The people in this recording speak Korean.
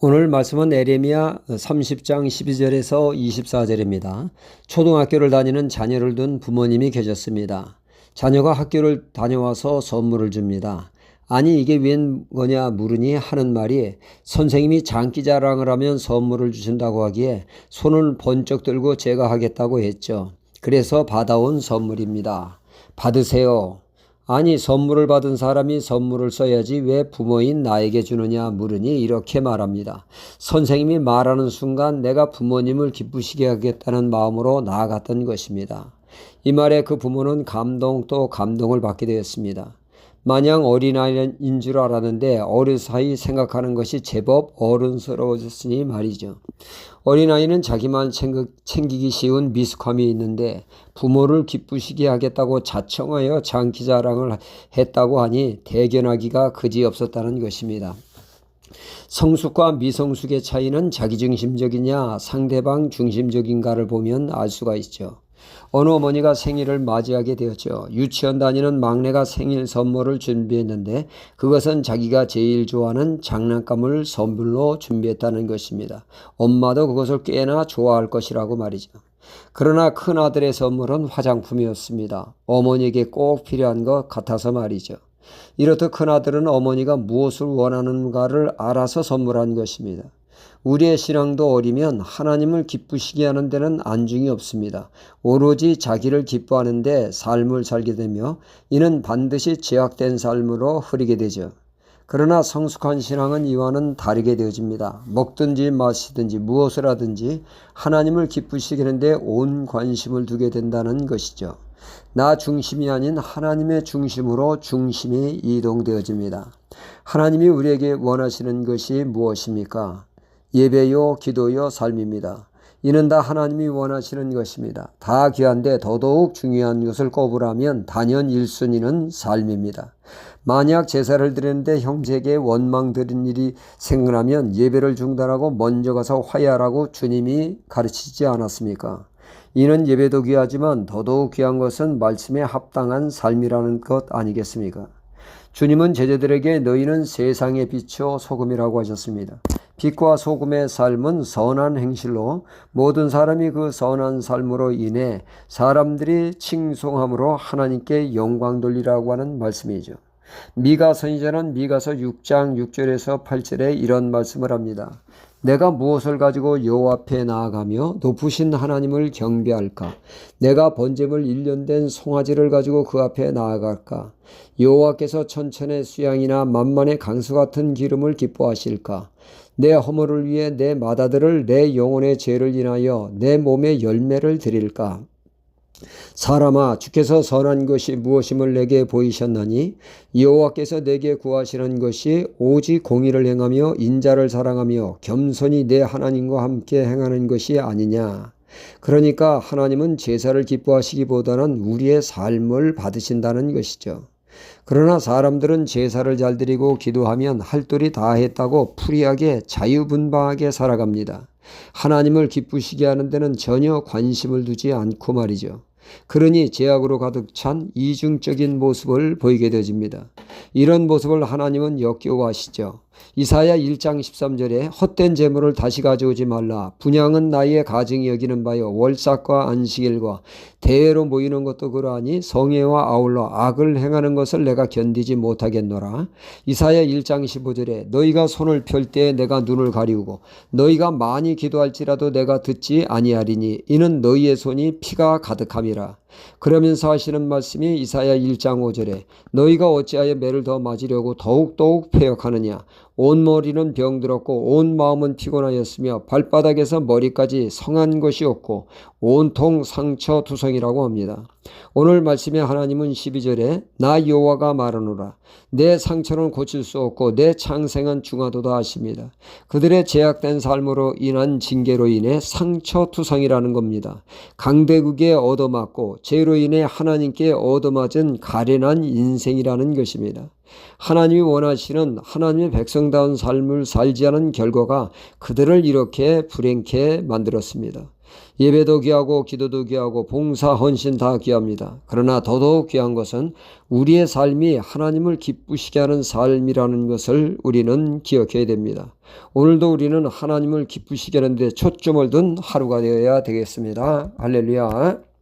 오늘 말씀은 에레미야 30장 12절에서 24절입니다. 초등학교를 다니는 자녀를 둔 부모님이 계셨습니다. 자녀가 학교를 다녀와서 선물을 줍니다. 아니 이게 웬 거냐 물으니 하는 말이 선생님이 장기 자랑을 하면 선물을 주신다고 하기에 손을 번쩍 들고 제가 하겠다고 했죠. 그래서 받아온 선물입니다. 받으세요. 아니 선물을 받은 사람이 선물을 써야지 왜 부모인 나에게 주느냐 물으니 이렇게 말합니다. 선생님이 말하는 순간 내가 부모님을 기쁘시게 하겠다는 마음으로 나아갔던 것입니다. 이 말에 그 부모는 감동 또 감동을 받게 되었습니다. 마냥 어린아이인 줄 알았는데 어르사이 생각하는 것이 제법 어른스러워졌으니 말이죠. 어린아이는 자기만 챙기기 쉬운 미숙함이 있는데 부모를 기쁘시게 하겠다고 자청하여 장기자랑을 했다고 하니 대견하기가 그지없었다는 것입니다. 성숙과 미성숙의 차이는 자기중심적이냐 상대방 중심적인가를 보면 알 수가 있죠. 어느 어머니가 생일을 맞이하게 되었죠. 유치원 다니는 막내가 생일 선물을 준비했는데 그것은 자기가 제일 좋아하는 장난감을 선물로 준비했다는 것입니다. 엄마도 그것을 꽤나 좋아할 것이라고 말이죠. 그러나 큰아들의 선물은 화장품이었습니다. 어머니에게 꼭 필요한 것 같아서 말이죠. 이렇듯 큰아들은 어머니가 무엇을 원하는가를 알아서 선물한 것입니다. 우리의 신앙도 어리면 하나님을 기쁘시게 하는 데는 안중이 없습니다. 오로지 자기를 기뻐하는데 삶을 살게 되며 이는 반드시 제약된 삶으로 흐리게 되죠. 그러나 성숙한 신앙은 이와는 다르게 되어집니다. 먹든지 마시든지 무엇을 하든지 하나님을 기쁘시게 하는데 온 관심을 두게 된다는 것이죠. 나 중심이 아닌 하나님의 중심으로 중심이 이동되어집니다. 하나님이 우리에게 원하시는 것이 무엇입니까? 예배요, 기도요, 삶입니다. 이는 다 하나님이 원하시는 것입니다. 다 귀한데 더더욱 중요한 것을 꼽으라면 단연 1순위는 삶입니다. 만약 제사를 드리는데 형제에게 원망 드린 일이 생각나면 예배를 중단하고 먼저 가서 화해하라고 주님이 가르치지 않았습니까? 이는 예배도 귀하지만 더더욱 귀한 것은 말씀에 합당한 삶이라는 것 아니겠습니까? 주님은 제자들에게 너희는 세상의 빛이요 소금이라고 하셨습니다. 빛과 소금의 삶은 선한 행실로 모든 사람이 그 선한 삶으로 인해 사람들이 칭송함으로 하나님께 영광 돌리라고 하는 말씀이죠. 미가 선지자는 미가서 6장 6절에서 8절에 이런 말씀을 합니다. 내가 무엇을 가지고 여호와 앞에 나아가며 높으신 하나님을 경배할까? 내가 번제물 1년 된 송아지를 가지고 그 앞에 나아갈까? 여호와께서 천천의 수양이나 만만의 강수 같은 기름을 기뻐하실까? 내 허물을 위해 내 마다들을 내 영혼의 죄를 인하여 내 몸의 열매를 드릴까? 사람아 주께서 선한 것이 무엇임을 내게 보이셨나니 여호와께서 내게 구하시는 것이 오직 공의를 행하며 인자를 사랑하며 겸손히 내 하나님과 함께 행하는 것이 아니냐 그러니까 하나님은 제사를 기뻐하시기보다는 우리의 삶을 받으신다는 것이죠. 그러나 사람들은 제사를 잘 드리고 기도하면 할 도리 다 했다고 풀이하게 자유분방하게 살아갑니다. 하나님을 기쁘시게 하는 데는 전혀 관심을 두지 않고 말이죠. 그러니 제약으로 가득 찬 이중적인 모습을 보이게 되집니다. 이런 모습을 하나님은 역겨워하시죠. 이사야 1장 13절에 헛된 재물을 다시 가져오지 말라. 분양은 나의 가증이 여기는 바요. 월삭과 안식일과 대회로 모이는 것도 그러하니 성애와 아울러 악을 행하는 것을 내가 견디지 못하겠노라. 이사야 1장 15절에 너희가 손을 펼때 내가 눈을 가리우고 너희가 많이 기도할지라도 내가 듣지 아니하리니 이는 너희의 손이 피가 가득함이라. 그러면서 하시는 말씀이 이사야 1장 5절에 너희가 어찌하여 매를 더 맞으려고 더욱더욱 패역하느냐 온 머리는 병들었고 온 마음은 피곤하였으며 발바닥에서 머리까지 성한 것이 없고 온통 상처 투성이라고 합니다. 오늘 말씀에 하나님은 12절에 나 여호와가 말하노라 내 상처는 고칠 수 없고 내 창생은 중하도다 하십니다. 그들의 제약된 삶으로 인한 징계로 인해 상처 투성이라는 겁니다. 강대국에 얻어맞고 죄로 인해 하나님께 얻어맞은 가련한 인생이라는 것입니다. 하나님이 원하시는 하나님의 백성다운 삶을 살지 않은 결과가 그들을 이렇게 불행케 만들었습니다. 예배도 귀하고 기도도 귀하고 봉사 헌신 다 귀합니다. 그러나 더더욱 귀한 것은 우리의 삶이 하나님을 기쁘시게 하는 삶이라는 것을 우리는 기억해야 됩니다. 오늘도 우리는 하나님을 기쁘시게 하는 데 초점을 둔 하루가 되어야 되겠습니다. 할렐루야.